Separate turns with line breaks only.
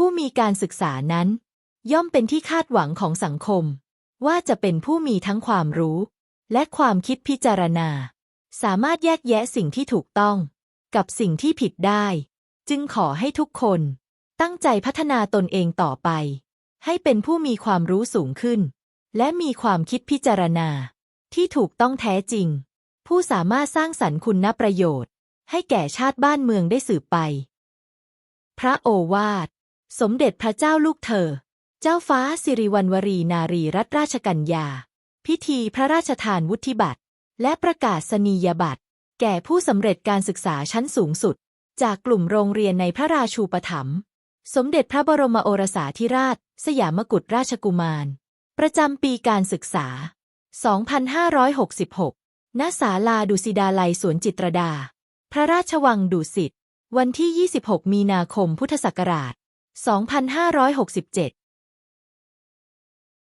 ผู้มีการศึกษานั้น ย่อมเป็นที่คาดหวังของสังคม ว่าจะเป็นผู้มีทั้งความรู้ และความคิดพิจารณา สามารถแยกแยะสิ่งที่ถูกต้อง กับสิ่งที่ผิดได้ จึงขอให้ทุกคน ตั้งใจพัฒนาตนเองต่อไป ให้เป็นผู้มีความรู้สูงขึ้น และมีความคิดพิจารณา ที่ถูกต้องแท้จริง ผู้สามารถสร้างสรรค์คุณประโยชน์ ให้แก่ชาติบ้านเมืองได้สืบไป พระโอวาท สมเด็จพระเจ้าลูกเธอ เจ้าฟ้าสิริวัณวรีนารีรัตนราชกัญญา พิธีพระราชทานวุฒิบัตร และประกาศนียบัตร แก่ผู้สำเร็จการศึกษาชั้นสูงสุด จากกลุ่มโรงเรียนในพระราชูปถัมภ์สมเด็จพระบรมโอรสาธิราช สยามกุฎราชกุมาร ประจำปีการศึกษา 2566 ณ ศาลาดุสิดาลัยสวนจิตรดา พระราชวังดุสิต วันที่ 26 มีนาคมพุทธศักราช 2567